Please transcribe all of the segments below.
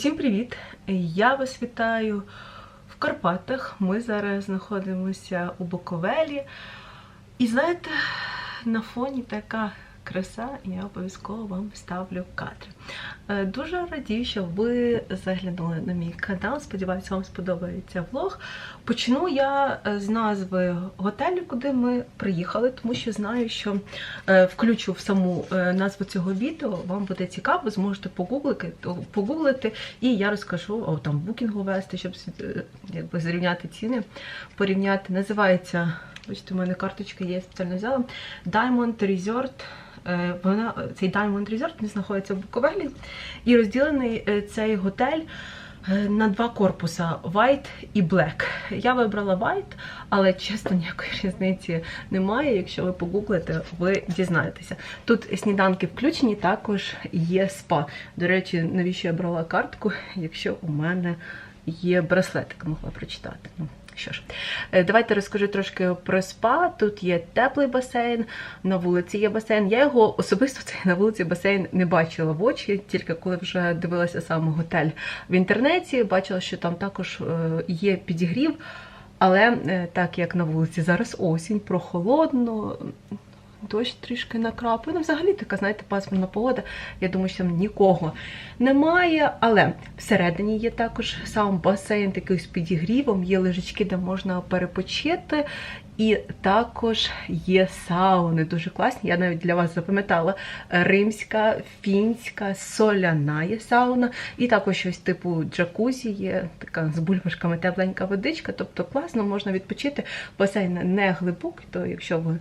Усім привіт! Я вас вітаю в Карпатах. Ми зараз знаходимося у Буковелі. І знаєте, на фоні така краса, і я обов'язково вам ставлю кадри. Е, Дуже радію, що ви заглянули на мій канал. Сподіваюся, вам сподобається влог. Почну я е, з назви готелю, куди ми приїхали, тому що знаю, що е, включу в саму назву цього відео. Вам буде цікаво, зможете погуглити, погуглити і я розкажу о, там букінгу вести, щоб якби зрівняти ціни, порівняти. Називається, бачите, у мене карточка є, я спеціально взяла Diamond Resort. Е, Вона цей Diamond Resort він знаходиться в Буковелі і розділений е, цей готель е, на два корпуса White і Black. Я вибрала White, але чесно ніякої різниці немає. Якщо ви погуглите, ви дізнаєтеся. Тут сніданки включені, також є спа. До речі, навіщо я брала картку, якщо у мене є браслетик, могла прочитати. Що ж, е, давайте розкажу трошки про спа. Тут є теплий басейн, на вулиці є басейн. Я його особисто цей на вулиці басейн не бачила в очі, тільки коли вже дивилася сам готель в інтернеті, бачила, що там також е, є підігрів. Але е, так як на вулиці зараз осінь, прохолодно, дощ трішки накрапує. Ну, взагалі така, знаєте, пасмурна погода. Я думаю, що там нікого немає. Але всередині є також сам басейн такий з підігрівом, є лежачки, де можна перепочити. І також є сауни, дуже класні. Я навіть для вас запам'ятала римська, фінська, соляна є сауна, і також щось типу джакузі є, така з бульбашками тепленька водичка. Тобто класно можна відпочити. Басейн не глибокий, то якщо ви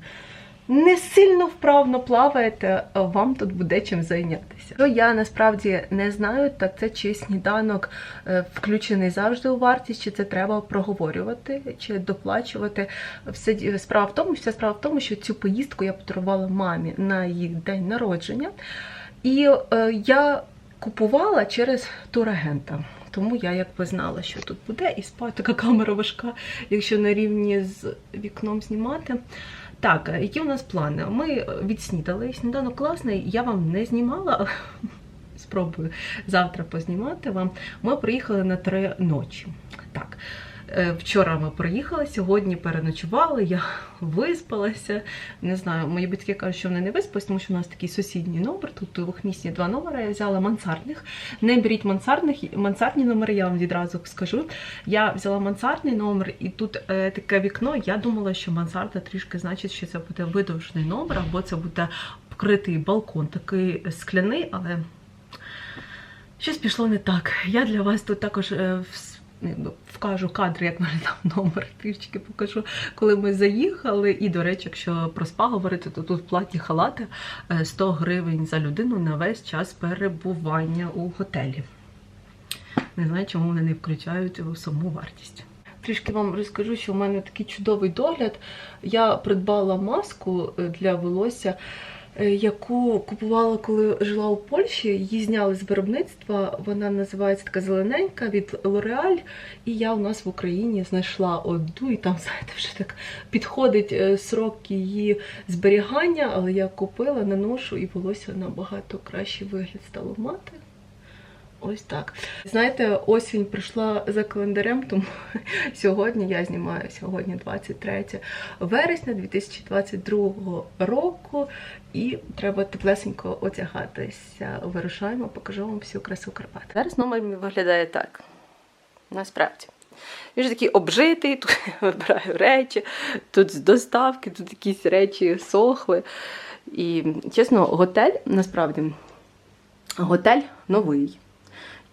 не сильно вправно плаваєте, вам тут буде чим зайнятися. Що я насправді не знаю, так це чи сніданок е, включений завжди у вартість, чи це треба проговорювати, чи доплачувати. Все справа в тому, вся справа в тому, що цю поїздку я подарувала мамі на її день народження. І е, я купувала через турагента. Тому я якби знала, що тут буде, і спа така камера важка, якщо на рівні з вікном знімати. Так, е, які у нас плани? Ми відснідали. Сніданок класний, я вам не знімала, спробую завтра познімати вам. Ми приїхали на три ночі. Так. Е, Вчора ми приїхали, сьогодні переночували, я виспалася. Не знаю, мої батьки кажуть, що вони не виспались, тому що у нас такий сусідній номер. Тут двохмісні два номери. Я взяла мансардних. Не беріть мансардних, мансардні номери, я вам відразу скажу. Я взяла мансардний номер, і тут е, таке вікно. Я думала, що мансарда трішки значить, що це буде видовжений номер, або це буде вкритий балкон, такий скляний, але щось пішло не так. Я для вас тут також. е, Вкажу кадри, як виглядав номер, трішки покажу, коли ми заїхали. І, до речі, якщо про спа говорити, то тут в платі халати е, 100 гривень за людину на весь час перебування у готелі. Не знаю, чому вони не включають саму вартість. Трішки вам розкажу, що у мене такий чудовий догляд. Я придбала маску е, для волосся, е, яку купувала, коли жила у Польщі. Її зняли з виробництва. Вона називається така зелененька від Лореаль. І я у нас в Україні знайшла одну, і там, знаєте, вже так підходить е, срок її зберігання, але я купила, наношу, і волосся набагато кращий вигляд стало мати. Ось так. Знаєте, осінь прийшла за календарем, тому сьогодні я знімаю сьогодні 23 вересня 2022 року, і треба теплесенько одягатися. Вирушаємо, покажу вам всю красу Карпат. Зараз номер виглядає так. Насправді. Він ж такий обжитий, тут вибираю речі, тут з доставки, тут якісь речі сохли. І чесно, готель насправді готель новий.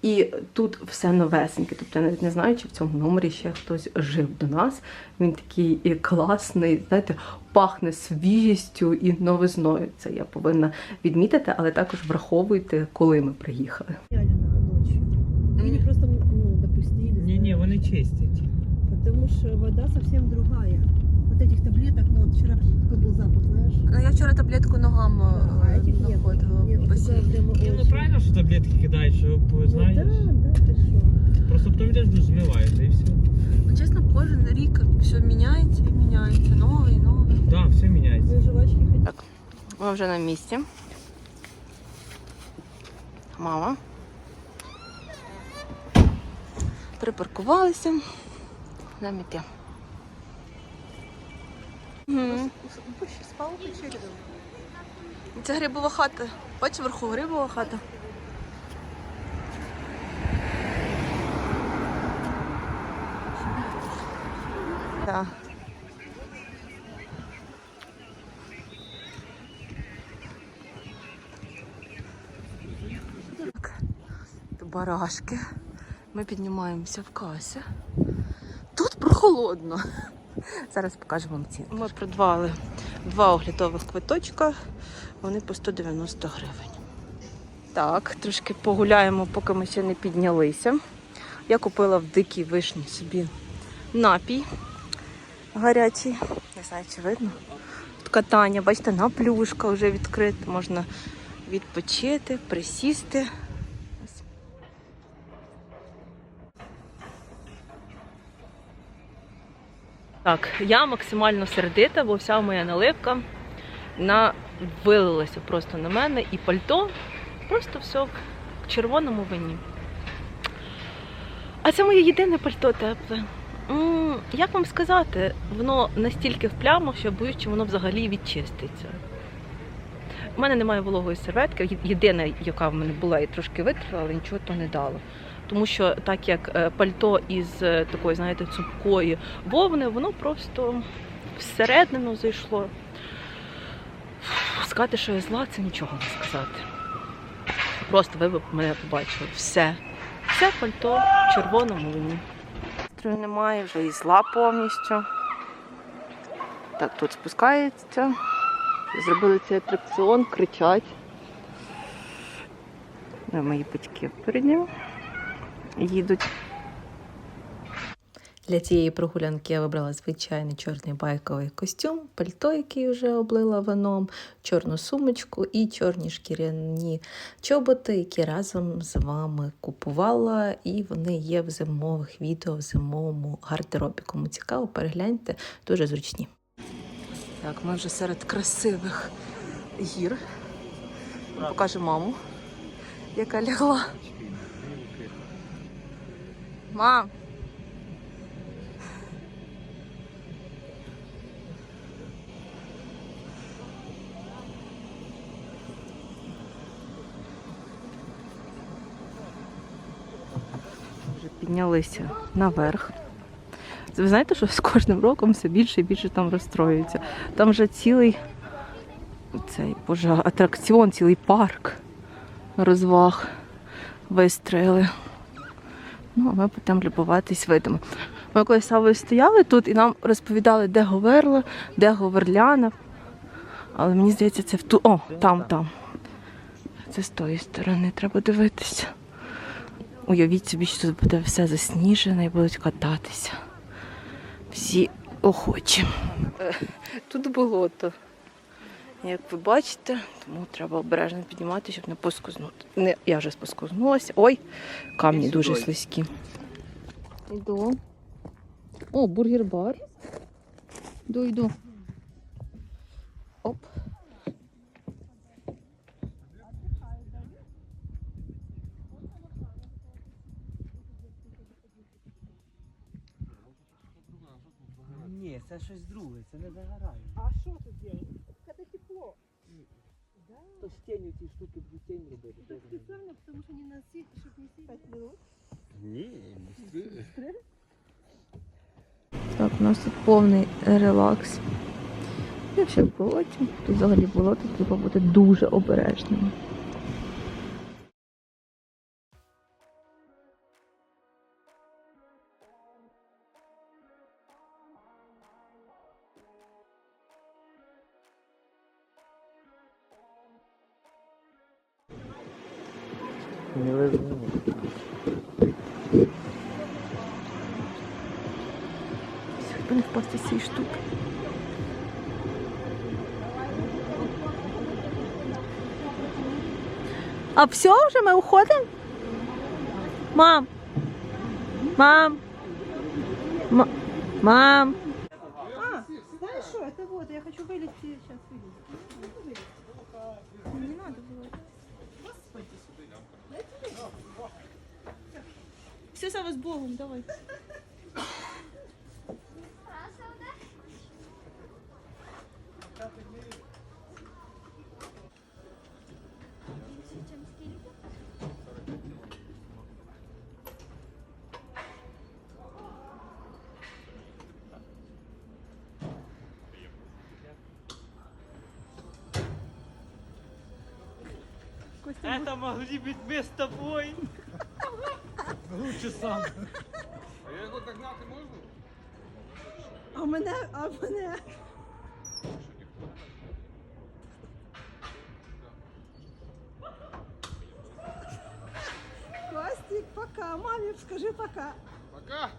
І тут все новесеньке. Тобто я навіть не знаю, чи в цьому номері ще хтось жив до нас. Він такий і класний, знаєте, пахне свіжістю і новизною. Це я повинна відмітити, але також враховуйте, коли ми приїхали. ночью. Просто ну, допустили. Не-не, знаешь. вони чистять. Потому что вода совсем другая. Вот этих таблеток, ну вот вчера такой был запах. Ну, я вчора таблетку ногам А этих нет. Не, вот такая прямо Ні, ну очень. правильно, що таблетки кидають, щоб Ну знаєш. да, да, ты что. Просто потім йдеш дуже змиваєш, і все. Чесно, кожен рік все міняється і міняється. Новий, новий. Да, все міняється. Вы жвачки хотите? Ми вже на місці. Мама. Припаркувалися. Нам іти. Печерю. Це грибова хата. Бачиш вверху грибова хата. Так. Барашки. Ми піднімаємося в касі. Тут прохолодно. Зараз покажу вам ціни. Ми придбали два оглядових квиточка. Вони по 190 гривень. Так, трошки погуляємо, поки ми ще не піднялися. Я купила в дикій вишні собі напій гарячий. Не знаю, чи видно. Тут катання, бачите, на плюшка вже відкрита. Можна відпочити, присісти. Так, я максимально сердита, бо вся моя наливка на... вилилася просто на мене і пальто просто все в червоному вині. А це моє єдине пальто тепле. Як вам сказати, воно настільки в плямах, що я боюсь, що воно взагалі відчиститься. У мене немає вологої серветки. Єдина, яка в мене була, і трошки витерла, але нічого то не дало. Тому що так як е, пальто із е, такої, знаєте, цупкої вовни, воно просто всередину зайшло. Сказати, що я зла, це нічого не сказати. Просто ви б мене побачили. Все. Все пальто в червоному вині. Строю немає, вже і зла повністю. Так, тут спускається. Зробили цей атракціон, кричать. Мої батьки впереді їдуть. Для цієї прогулянки я вибрала звичайний чорний байковий костюм, пальто, який вже облила вином, чорну сумочку і чорні шкіряні чоботи, які разом з вами купувала, і вони є в зимових відео в зимовому гардеробі. Кому цікаво, перегляньте, дуже зручні. Так, ми вже серед красивих гір. Покажу маму, яка лягла. Мам! Піднялися наверх. Ви знаєте, що з кожним роком все більше і більше там розстроюється. Там вже цілий цей, боже, атракціон, цілий парк розваг вистроїли. Ну, ми будемо любуватись видами. Ми з Савою стояли тут і нам розповідали, де Говерла, де Говерляна. Але мені здається, це в ту. О, там, там. Це з тої сторони треба дивитися. Уявіть собі, що тут буде все засніжене і будуть кататися. Всі охочі. Тут болото. Як ви бачите, тому треба обережно піднімати, щоб не поскузнути. Не, я вже поскузнулася. Ой, камні дуже слизькі. Йду. О, бургер-бар. Йду, йду. Оп. Ні, це щось друге, це не загорає. А что тут делать? Тінню ці штуки будуть тінь робити. Так специально, потому что не носить, чтобы не сидеть. 5 минут. Так, у нас тут повний релакс. Якщо в болоті. то взагалі болото, треба бути дуже обережним. Не вижу. Щоб не впасти з цієї штуки. А все, вже ми уходимо? Мам. Мам. Ма- Мам. Сава, с Богом, давай. Это могли быть мы с тобой. Лучше сам. а мене, а мене. Костик, пока. Маме скажи пока. Пока.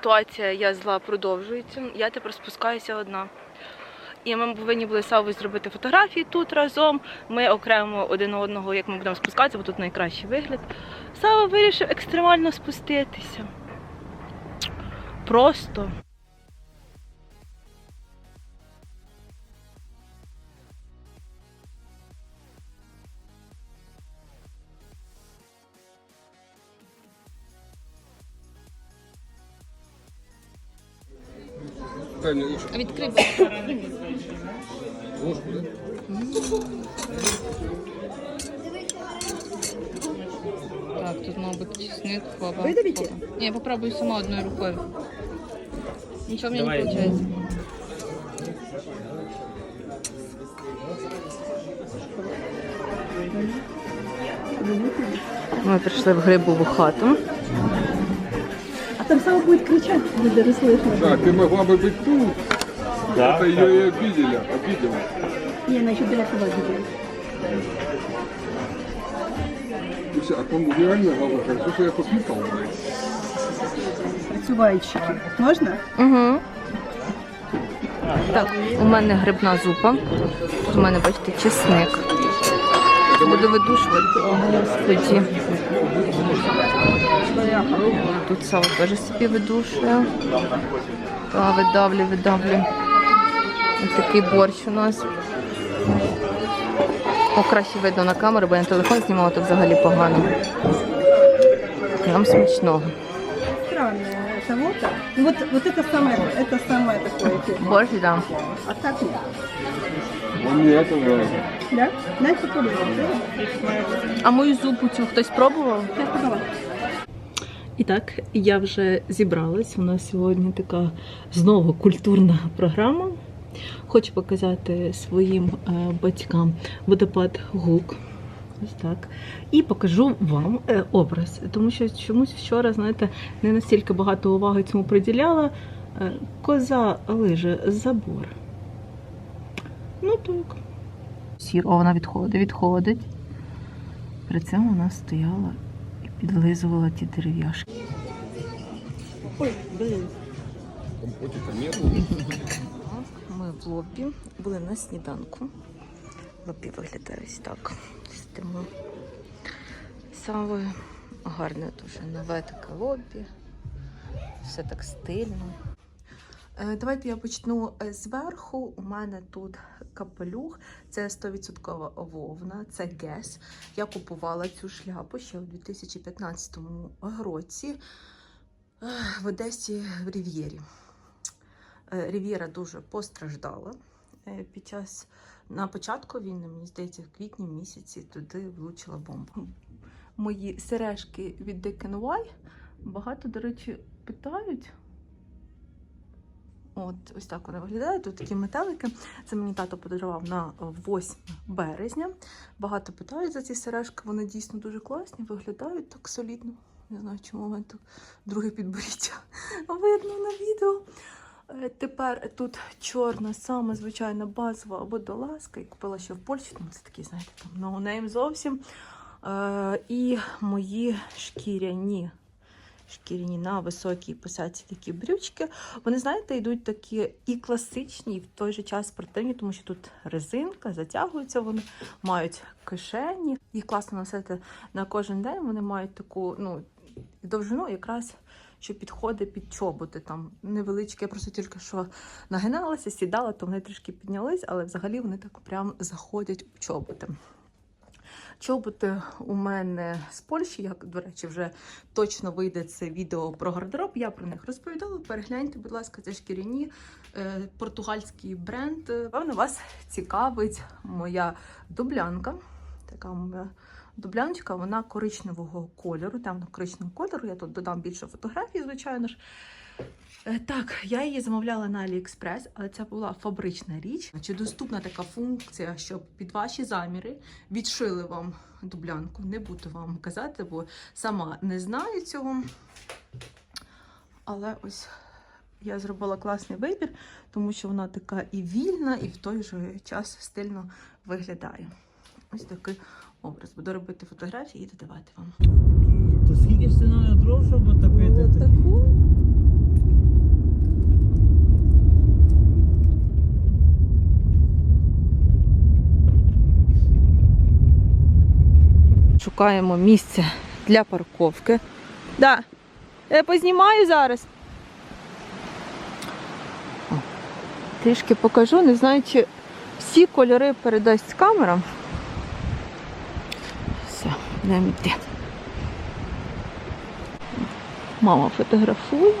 Ситуація я зла продовжується. Я тепер спускаюся одна. І ми повинні були Саву зробити фотографії тут разом. Ми окремо один одного, як ми будемо спускатися, бо тут найкращий вигляд. Сава вирішив екстремально спуститися. Просто. Таня, ложку. Відкрив. Ложку, да? Так, тут, мабуть, чесник, хваба. Видавите? Не, я попробую сама одной рукой. Ничего у меня не получается. Ми прийшли в грибову хату. А там Сава будет кричать, когда расслышно. Да, ты могла бы быть тут. Это ее и обидели, обидела. Не, она еще до этого видела. Слушай, а там реально говорю, хорошо, что я попикал, блядь. Працювальщики. Можно? Угу. Так, у мене грибна зупа. Тут у мене, бачите, чесник. Буду видушувати. О, господі. Тут Сава теж собі видушує. Та видавлю, видавлю. Ось такий борщ у нас. О, краще видно на камеру, бо я на телефон знімала, то взагалі погано. Прям смачного. Странное это вот. Ну вот, вот это самое, это самое такое. эффект. Борщ, да. А так нет. Он мне это нравится. Да? Дай попробуй. А мою зупу цю хтось пробував? Сейчас подала. І так, я вже зібралась. У нас сьогодні така знову культурна програма. Хочу показати своїм е, батькам водопад Гук. Ось так. І покажу вам е, образ. Тому що чомусь вчора, знаєте, не настільки багато уваги цьому приділяла. Е, коза лиже забор. Ну так. Сір, о, вона відходить, відходить. При цьому вона стояла підлизувала ті дерев'яшки. Ой, блин. Компотика нету. Ми в лобі були на сніданку. Лобі виглядає ось так. Сидимо. Саме гарне дуже нове таке лобі. Все так стильно. Е, Давайте я почну е, зверху. У мене тут капелюх. Це 100% вовна, це гес. Я купувала цю шляпу ще у 2015 році е, в Одесі в Рів'єрі. Рів'єра дуже постраждала під час на початку війни, мені здається, в квітні місяці туди влучила бомба. Мої сережки від DKNY багато, до речі, питають. От ось так вони виглядають. Тут такі метелики. Це мені тато подарував на 8 березня. Багато питають за ці сережки. Вони дійсно дуже класні, виглядають так солідно. Не знаю, чому у мене тут друге підборіддя видно на відео. Е, Тепер тут чорна, саме звичайна базова водолазка. Я купила ще в Польщі, тому це такий, знаєте, там ноунейм зовсім. Е, і мої шкіряні шкіряні на високій посадці такі брючки. Вони, знаєте, йдуть такі і класичні, і в той же час спортивні, тому що тут резинка, затягуються вони, мають кишені. Їх класно носити на кожен день. Вони мають таку ну, довжину якраз. Що підходить під чоботи там невеличкі. Я просто тільки що нагиналася, сідала, то вони трішки піднялись, але взагалі вони так прям заходять у чоботи. Чоботи у мене з Польщі, як, до речі, вже точно вийде це відео про гардероб. Я про них розповідала. Перегляньте, будь ласка, це шкіряні е, португальський бренд. Певно, вас цікавить моя дублянка. Така моя дубляночка, вона коричневого кольору, темно коричневого кольору. Я тут додам більше фотографій, звичайно ж. Е, Так, я її замовляла на AliExpress, але це була фабрична річ. Чи доступна така функція, щоб під ваші заміри відшили вам дублянку? Не буду вам казати, бо сама не знаю цього. Але ось я зробила класний вибір, тому що вона така і вільна, і в той же час стильно виглядає. Ось такий образ. Буду робити фотографії і додавати вам. То скільки ж це треба дров, щоб отопити? Таку. Шукаємо місце для парковки. Да. Я познімаю зараз. Трішки покажу, не знаю, чи всі кольори передасть камера. Все, будемо йти. Мама фотографує.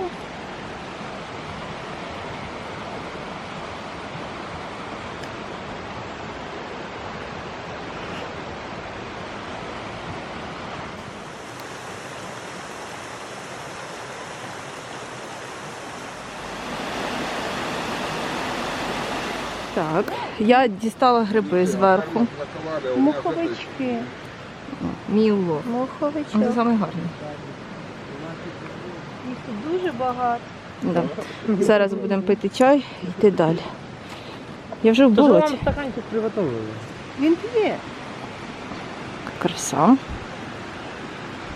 Так, я дістала гриби зверху. Муховички. Мій улов. Це саме гарне. Їх тут дуже багато. Да. Зараз будемо пити чай і йти далі. Я вже в болоті. вам стаканчик приготовили. Він є. Краса.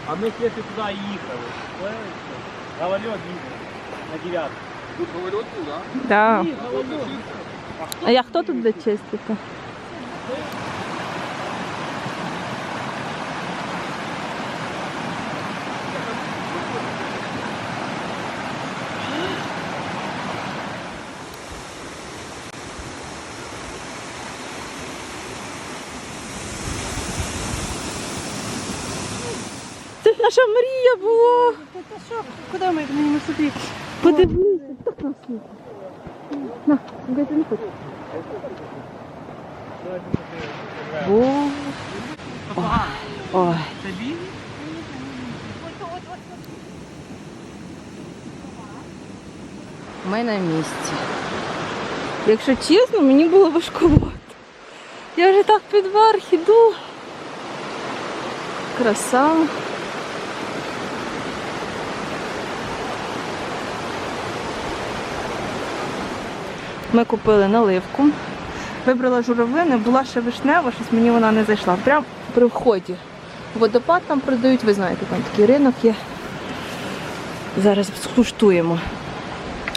А ми тільки туди їхали. На вольот їхали. На дев'ятку. Тут говорят, да? Да. А я хто тут буде чистити? Це ж наша мрія була. Та що? Куди ми сюди? Подивися, так красиво. На, ти не хочеш? Боже. Ой. Тобі? Ми на місці. Якщо чесно, мені було важкувато. Я вже так під верх іду. Краса. Ми купили наливку. Вибрала журавлини, була ще вишнева, щось мені вона не зайшла. Прямо при вході. Водопад там продають, ви знаєте, там такий ринок є. Зараз скуштуємо.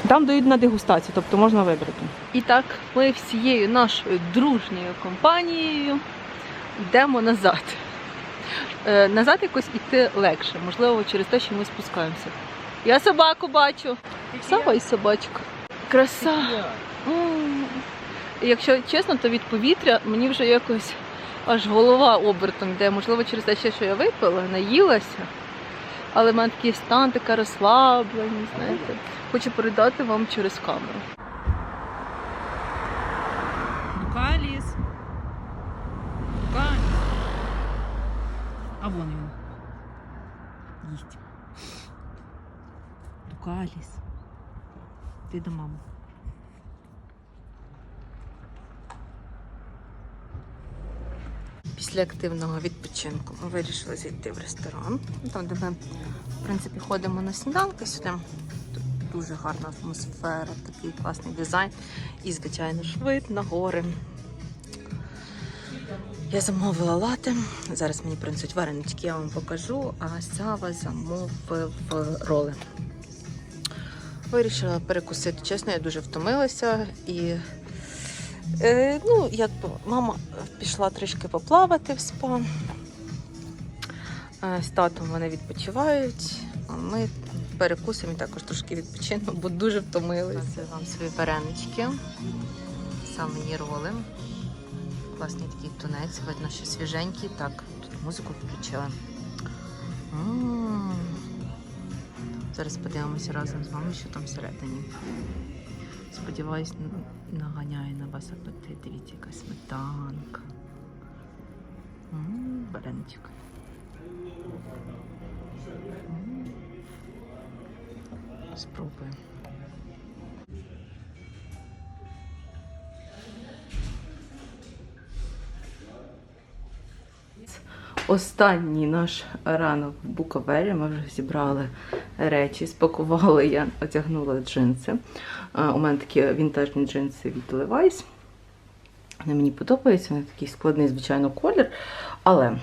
Там дають на дегустацію, тобто можна вибрати. І так, ми всією нашою дружньою компанією йдемо назад. Е, назад якось іти легше, можливо, через те, що ми спускаємося. Я собаку бачу. Сава і собачка. Краса. Якщо чесно, то від повітря мені вже якось аж голова обертом йде. Можливо, через те, що я випила, наїлася. Але в мене такий стан, така розслабленість, знаєте. Хочу передати вам через камеру. Дукаліс. Дукаліс. А вон він. Їсть. Дукаліс. Ти до мами. Після активного відпочинку ми вирішили зайти в ресторан. Там, де ми, в принципі, ходимо на сніданки сюди. Тут дуже гарна атмосфера, такий класний дизайн. І, звичайно ж, вид на гори. Я замовила лати. Зараз мені принесуть варенички, я вам покажу, а Сава замовив роли. Вирішила перекусити. Чесно, я дуже втомилася і. Е, ну, якби мама пішла трішки поплавати в спа. Е, з татом вони відпочивають. А ми перекусимо і також трошки відпочинемо, бо дуже втомилися. Вам свої варенички, самені роли. Класний такий тунець, видно, що свіженький. Так, тут музику включили. Зараз подивимося разом з вами, що там всередині. Сподіваюсь, наганяє на вас апетит. Дивіться, яка сметанка. Вареничок. Спробуємо. Останній наш ранок в Буковелі. Ми вже зібрали речі, спакували, я одягнула джинси. У мене такі вінтажні джинси від Levi's. Вони мені подобаються, вони такий складний, звичайно, колір. Але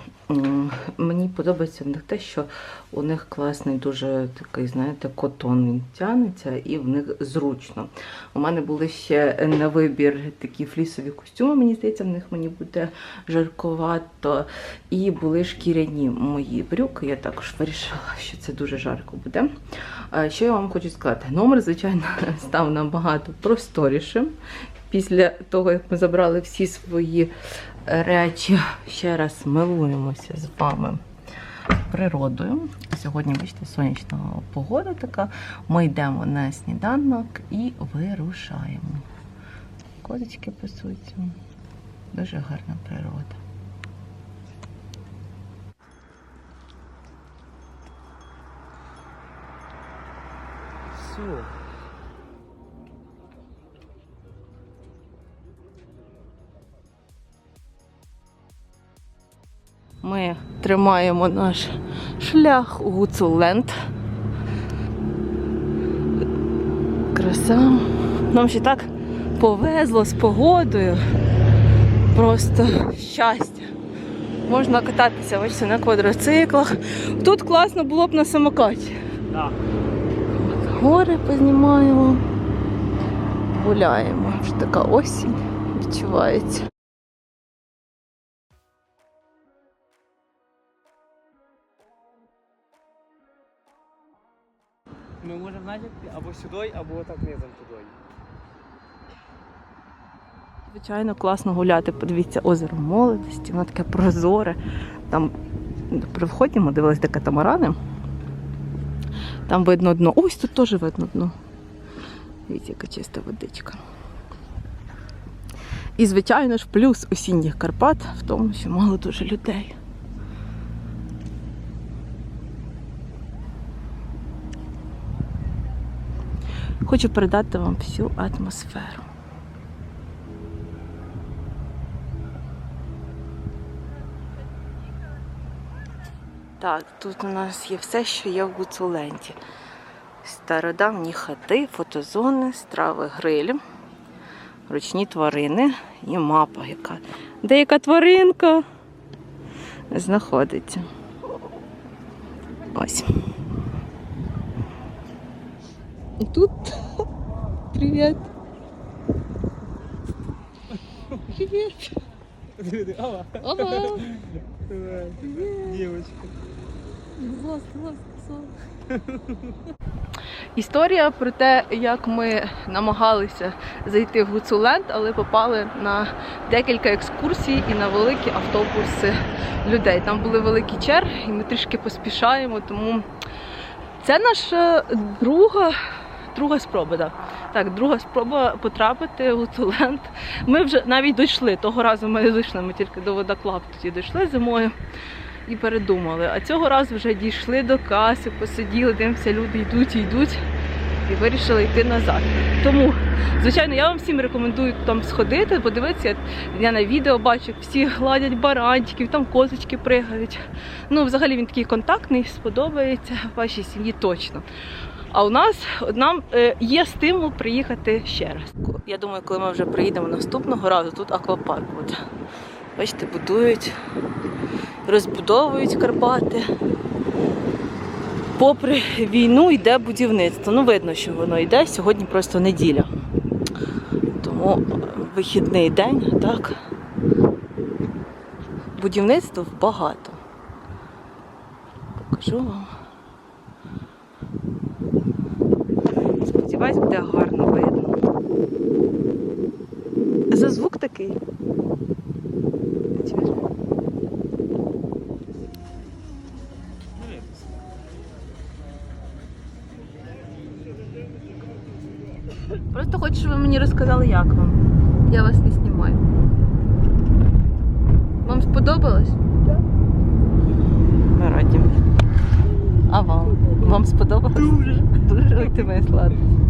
мені подобається в них те, що у них класний, дуже такий, знаєте, котон він тягнеться і в них зручно. У мене були ще на вибір такі флісові костюми, мені здається, в них мені буде жарковато. І були шкіряні мої брюки. Я також вирішила, що це дуже жарко буде. Що я вам хочу сказати? Номер, звичайно, став набагато просторішим. Після того, як ми забрали всі свої речі, ще раз милуємося з вами природою. Сьогодні, бачите, сонячна погода така. Ми йдемо на сніданок і вирушаємо. Козочки пасуться. Дуже гарна природа. Все. Ми тримаємо наш шлях у Гуцуленд. Краса. Нам ще так повезло з погодою. Просто щастя. Можна кататися бачите, на квадроциклах. Тут класно було б на самокаті. Да. Гори познімаємо, гуляємо. Вже така осінь відчувається. Ми можемо знаєте, або сюди, або так низом туди. Звичайно, класно гуляти. Подивіться, озеро молодості, воно таке прозоре. Там при вході ми дивилися де катамарани. Там видно дно. Ось тут теж видно дно. Дивіться, яка чиста водичка. І, звичайно ж, плюс осінніх Карпат в тому, що мало дуже людей. Хочу передати вам всю атмосферу. Так, тут у нас є все, що є в Гуцуленді. Стародавні хати, фотозони, страви гриль, ручні тварини і мапа, яка. Деяка тваринка знаходиться. Ось. Тут. Привіт. Привіт. Ава, Ага. дівчинка. Історія про те, як ми намагалися зайти в Гуцуленд, але попали на декілька екскурсій і на великі автобуси людей. Там були великі черги, і ми трішки поспішаємо, тому це наша друга. Друга спроба, так. Так, друга спроба потрапити в Гуцуленд. Ми вже навіть дійшли. Того разу ми не дійшли, ми тільки до Водоклав тоді дійшли зимою і передумали. А цього разу вже дійшли до каси, посиділи, дивимося, люди йдуть і йдуть. І вирішили йти назад. Тому, звичайно, я вам всім рекомендую там сходити, подивитися. Я на відео бачу, всі гладять баранчиків, там козочки пригають. Ну, взагалі він такий контактний, сподобається вашій сім'ї точно. А у нас нам е, є стимул приїхати ще раз. Я думаю, коли ми вже приїдемо наступного разу, тут аквапарк буде. Бачите, будують, розбудовують Карпати. Попри війну йде будівництво. Ну, видно, що воно йде. Сьогодні просто неділя. Тому вихідний день, так. Будівництв багато. Покажу вам. Сподіваюсь, буде гарно видно. За звук такий. Просто хочу, щоб ви мені розказали, як вам. Я вас не знімаю. Вам сподобалось? Так. Ми раді. А вам? Вам сподобалось? Дуже. Дуже Ой, ти моя сладкість.